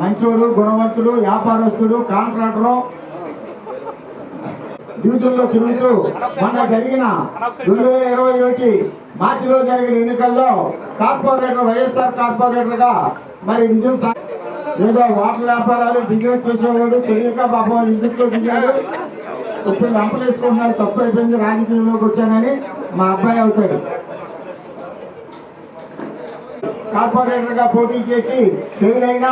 మంచోడు గుణవంతుడు వ్యాపారస్తుడు కాంట్రాక్టరు. డివిజన్లో తిరుగుతూ మొన్న జరిగిన రెండు వేల ఇరవై ఒకటి మార్చిలో జరిగిన ఎన్నికల్లో కార్పొరేటర్ వైఎస్ఆర్ కార్పొరేటర్గా మరి విజయం ఏదో వాటర్ వ్యాపారాలు బిజినెస్ చేసేవాడు తెలియక పాపం ఇంటిలో దిగాడు. ఇప్పుడు లంపలేసుకుంటున్నాడు తప్పు అయిపోయింది రాజకీయంలోకి వచ్చానని మా అబ్బాయి అవుతాడు. కార్పొరేటర్గా పోటీ చేసి ఫెయిల్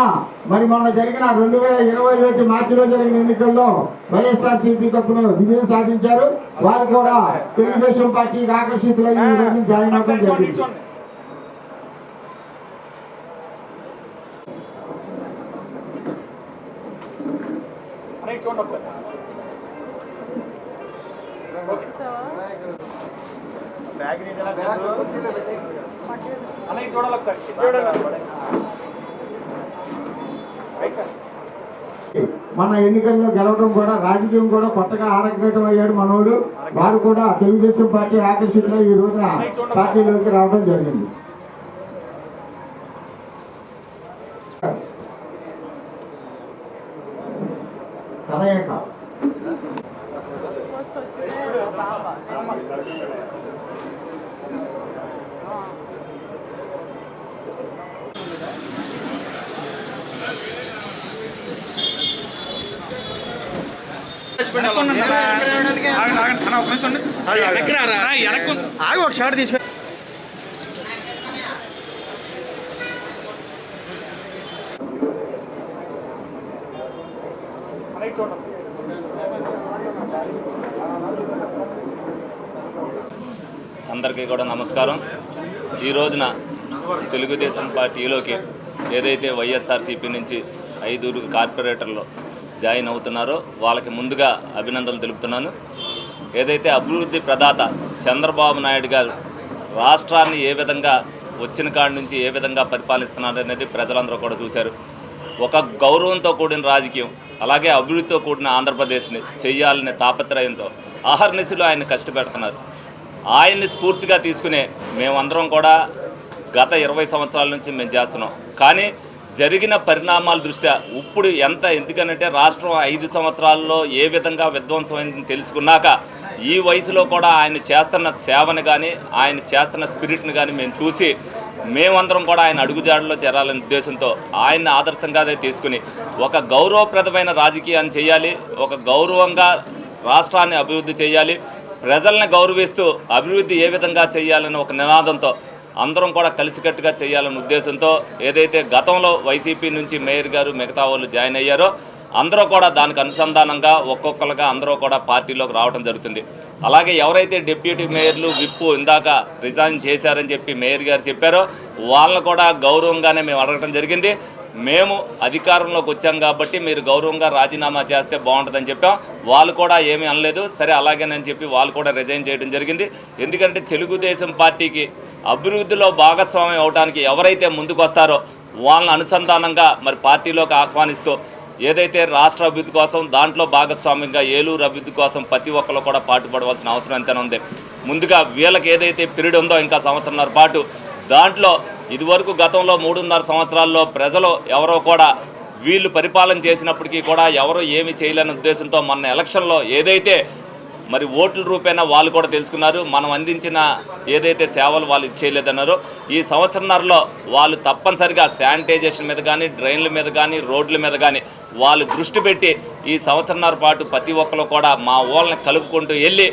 మరి మొన్న జరిగిన రెండు వేల ఇరవై ఒకటి మార్చిలో జరిగిన ఎన్నికల్లో వైఎస్ఆర్ సిపి తప్పున విజయం సాధించారు. వారు కూడా తెలుగుదేశం పార్టీకి ఆకర్షితులై జాయిన్ అవ్వడం జరిగింది. చూడండి చూడాలి ఒకసారి చూడండి మన ఎన్నికల్లో గెలవడం కూడా రాజకీయం కూడా కొత్తగా ఆరగ్రహం అయ్యాడు మనోడు. వారు కూడా తెలుగుదేశం పార్టీ ఆకర్షితులు ఈ రోజున పార్టీలోకి రావడం జరిగింది. కలయిక ఆగి ఒక షాట్ తీసుకు అందరికీ కూడా నమస్కారం. ఈ రోజున తెలుగుదేశం పార్టీలోకి ఏదైతే వైఎస్ఆర్సీపీ నుంచి ఐదుగురు కార్పొరేటర్లు జాయిన్ అవుతున్నారో వాళ్ళకి ముందుగా అభినందనలు తెలుపుతున్నాను. ఏదైతే అభివృద్ధి ప్రదాత చంద్రబాబు నాయుడు గారు రాష్ట్రాన్ని ఏ విధంగా వచ్చిన కాడి నుంచి ఏ విధంగా పరిపాలిస్తున్నారు అనేది ప్రజలందరూ కూడా చూశారు. ఒక గౌరవంతో కూడిన రాజకీయం అలాగే అభివృద్ధితో కూడిన ఆంధ్రప్రదేశ్ని చేయాలనే తాపత్రయంతో ఆహర్నిశలు ఆయన కష్టపెడుతున్నారు. ఆయన్ని స్ఫూర్తిగా తీసుకునే మేమందరం కూడా గత ఇరవై సంవత్సరాల నుంచి మేము చేస్తున్నాం. కానీ జరిగిన పరిణామాల దృష్ట్యా ఇప్పుడు ఎంత ఎందుకనంటే రాష్ట్రం ఐదు సంవత్సరాల్లో ఏ విధంగా విధ్వంసమైందని తెలుసుకున్నాక ఈ వయసులో కూడా ఆయన చేస్తున్న సేవను కానీ ఆయన చేస్తున్న స్పిరిట్ని కానీ మేము చూసి మేమందరం కూడా ఆయన అడుగుజాడలో చేరాలనే ఉద్దేశంతో ఆయన్ని ఆదర్శంగానే తీసుకుని ఒక గౌరవప్రదమైన రాజకీయాన్ని చేయాలి ఒక గౌరవంగా రాష్ట్రాన్ని అభివృద్ధి చేయాలి ప్రజల్ని గౌరవిస్తూ అభివృద్ధి ఏ విధంగా చేయాలని ఒక నినాదంతో అందరం కూడా కలిసికట్టుగా చేయాలనే ఉద్దేశంతో ఏదైతే గతంలో వైసీపీ నుంచి మేయర్ గారు మిగతా వాళ్ళు జాయిన్ అయ్యారో అందరూ కూడా దానికి అనుసంధానంగా ఒక్కొక్కరుగా అందరూ కూడా పార్టీలోకి రావడం జరుగుతుంది. అలాగే ఎవరైతే డిప్యూటీ మేయర్లు విప్పు ఇందాక రిజైన్ చేశారని చెప్పి మేయర్ గారు చెప్పారో వాళ్ళని కూడా గౌరవంగానే మేము అడగటం జరిగింది. మేము అధికారంలోకి వచ్చాం కాబట్టి మీరు గౌరవంగా రాజీనామా చేస్తే బాగుంటుందని చెప్పాం. వాళ్ళు కూడా ఏమీ అనలేదు. సరే అలాగేనని చెప్పి వాళ్ళు కూడా రిజైన్ చేయడం జరిగింది. ఎందుకంటే తెలుగుదేశం పార్టీకి అభివృద్ధిలో భాగస్వామ్యం అవడానికి ఎవరైతే ముందుకు వస్తారో వాళ్ళని అనుసంధానంగా మరి పార్టీలోకి ఆహ్వానిస్తూ ఏదైతే రాష్ట్ర అభివృద్ధి కోసం దాంట్లో భాగస్వామ్యంగా ఏలూరు అభివృద్ధి కోసం ప్రతి ఒక్కరు కూడా పాటుపడవలసిన అవసరం ఎంతైనా ఉంది. ముందుగా వీళ్ళకి ఏదైతే పీరియడ్ ఉందో ఇంకా సంవత్సరంన్నర పాటు దాంట్లో ఇదివరకు గతంలో మూడున్నర సంవత్సరాల్లో ప్రజలు ఎవరో కూడా వీళ్ళు పరిపాలన చేసినప్పటికీ కూడా ఎవరు ఏమి చేయలేని ఉద్దేశంతో మొన్న ఎలక్షన్లో ఏదైతే మరి ఓట్ల రూపేణా వాళ్ళు కూడా తెలుసుకున్నారు. మనం అందించిన ఏదైతే సేవలు వాళ్ళు ఇచ్చేయలేదన్నారో ఈ సంవత్సరంన్నరలో వాళ్ళు తప్పనిసరిగా శానిటైజేషన్ మీద కానీ డ్రైన్ల మీద కానీ రోడ్ల మీద కానీ వాళ్ళు దృష్టి పెట్టి ఈ సంవత్సరంన్నర పాటు ప్రతి ఒక్కరు కూడా మా వాళ్ళని కలుపుకుంటూ వెళ్ళి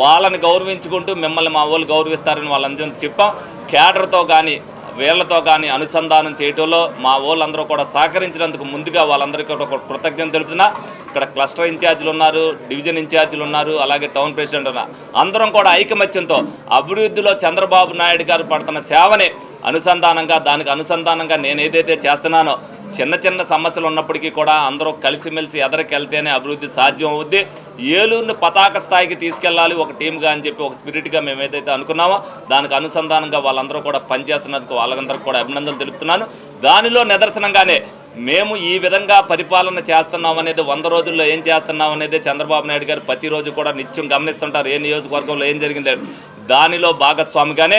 వాళ్ళని గౌరవించుకుంటూ మిమ్మల్ని మా వాళ్ళు గౌరవిస్తారని వాళ్ళందరం చెప్పాం. క్యాడర్తో కానీ వీళ్ళతో కానీ అనుసంధానం చేయటంలో మా వాళ్ళందరూ కూడా సహకరించినందుకు ముందుగా వాళ్ళందరికీ ఒక కృతజ్ఞత తెలుపుతున్నా. ఇక్కడ క్లస్టర్ ఇన్ఛార్జీలు ఉన్నారు డివిజన్ ఇన్ఛార్జీలు ఉన్నారు అలాగే టౌన్ ప్రెసిడెంట్ ఉన్నారు అందరం కూడా ఐకమత్యంతో అభివృద్ధిలో చంద్రబాబు నాయుడు గారు పడుతున్న సేవని అనుసంధానంగా దానికి అనుసంధానంగా నేను ఏదైతే చేస్తున్నానో చిన్న చిన్న సమస్యలు ఉన్నప్పటికీ కూడా అందరూ కలిసిమెలిసి ఎదరికెళ్తేనే అభివృద్ధి సాధ్యం అవుద్ది. ఏలూరుని పతాక స్థాయికి తీసుకెళ్ళాలి ఒక టీమ్గా అని చెప్పి ఒక స్పిరిట్గా మేము ఏదైతే అనుకున్నామో దానికి అనుసంధానంగా వాళ్ళందరూ కూడా పనిచేస్తున్నందుకు వాళ్ళందరికీ కూడా అభినందనలు తెలుపుతున్నాను. దానిలో నిదర్శనంగానే మేము ఈ విధంగా పరిపాలన చేస్తున్నాం అనేది వంద రోజుల్లో ఏం చేస్తున్నాం అనేది చంద్రబాబు నాయుడు గారు ప్రతిరోజు కూడా నిత్యం గమనిస్తుంటారు. ఏ నియోజకవర్గంలో ఏం జరిగింది. దానిలో భాగస్వామిగానే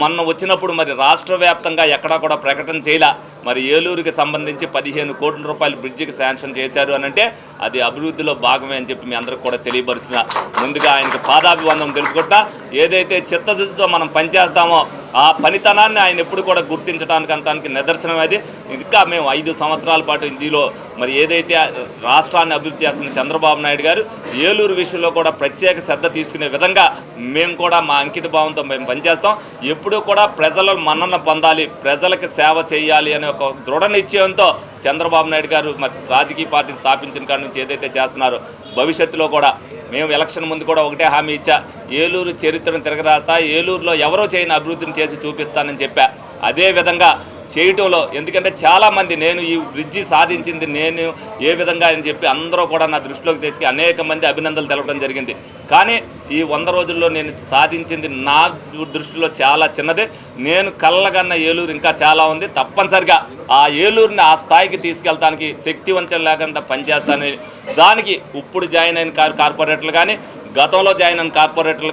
మొన్న వచ్చినప్పుడు మరి రాష్ట్ర వ్యాప్తంగా ఎక్కడా కూడా ప్రకటన చేయలే. మరి ఏలూరుకి సంబంధించి పదిహేను కోట్ల రూపాయలు బ్రిడ్జికి శాంక్షన్ చేశారు అని అంటే అది అభివృద్ధిలో భాగమే అని చెప్పి మీ అందరికి కూడా తెలియపరిచిన ముందుగా ఆయనకి పాదాభివందనం తెలుపుకుంటా. ఏదైతే చిత్తశుద్ధితో మనం పనిచేస్తామో ఆ పనితనాన్ని ఆయన ఎప్పుడు కూడా గుర్తించడానికి అనడానికి నిదర్శనం అది ఇంకా మేము ఐదు సంవత్సరాల పాటు ఇందులో మరి ఏదైతే రాష్ట్రాన్ని అభివృద్ధి చేస్తున్న చంద్రబాబు నాయుడు గారు ఏలూరు విషయంలో కూడా ప్రత్యేక శ్రద్ధ తీసుకునే విధంగా మేము కూడా మా అంకిత భావంతో మేము పనిచేస్తాం. ఎప్పుడూ కూడా ప్రజల మన్నన పొందాలి ప్రజలకు సేవ చేయాలి అనే ఒక దృఢ నిశ్చయంతో చంద్రబాబు నాయుడు గారు మరి రాజకీయ పార్టీ స్థాపించిన కాడి నుంచి ఏదైతే చేస్తున్నారో భవిష్యత్తులో కూడా మేము ఎలక్షన్ ముందు కూడా ఒకటే హామీ ఇచ్చా ఏలూరు చరిత్రను తిరగరాస్తా ఏలూరులో ఎవరో చేయని అభివృద్ధిని చేసి చూపిస్తానని చెప్పా. అదే విధంగా చేయటంలో ఎందుకంటే చాలామంది నేను ఈ బ్రిడ్జి సాధించింది నేను ఏ విధంగా అని చెప్పి అందరూ కూడా నా దృష్టిలోకి తీసుకు అనేక మంది అభినందనలు తెలపడం జరిగింది. కానీ ఈ వంద రోజుల్లో నేను సాధించింది నా దృష్టిలో చాలా చిన్నది. నేను కళ్ళగన్న ఏలూరు ఇంకా చాలా ఉంది. తప్పనిసరిగా ఆ ఏలూరుని ఆ స్థాయికి తీసుకెళ్తానికి శక్తివంతం లేకుండా పనిచేస్తానని దానికి ఇప్పుడు జాయిన్ అయిన కార్పొరేటర్లు కానీ గతంలో జాయిన్ అయిన కార్పొరేటర్లు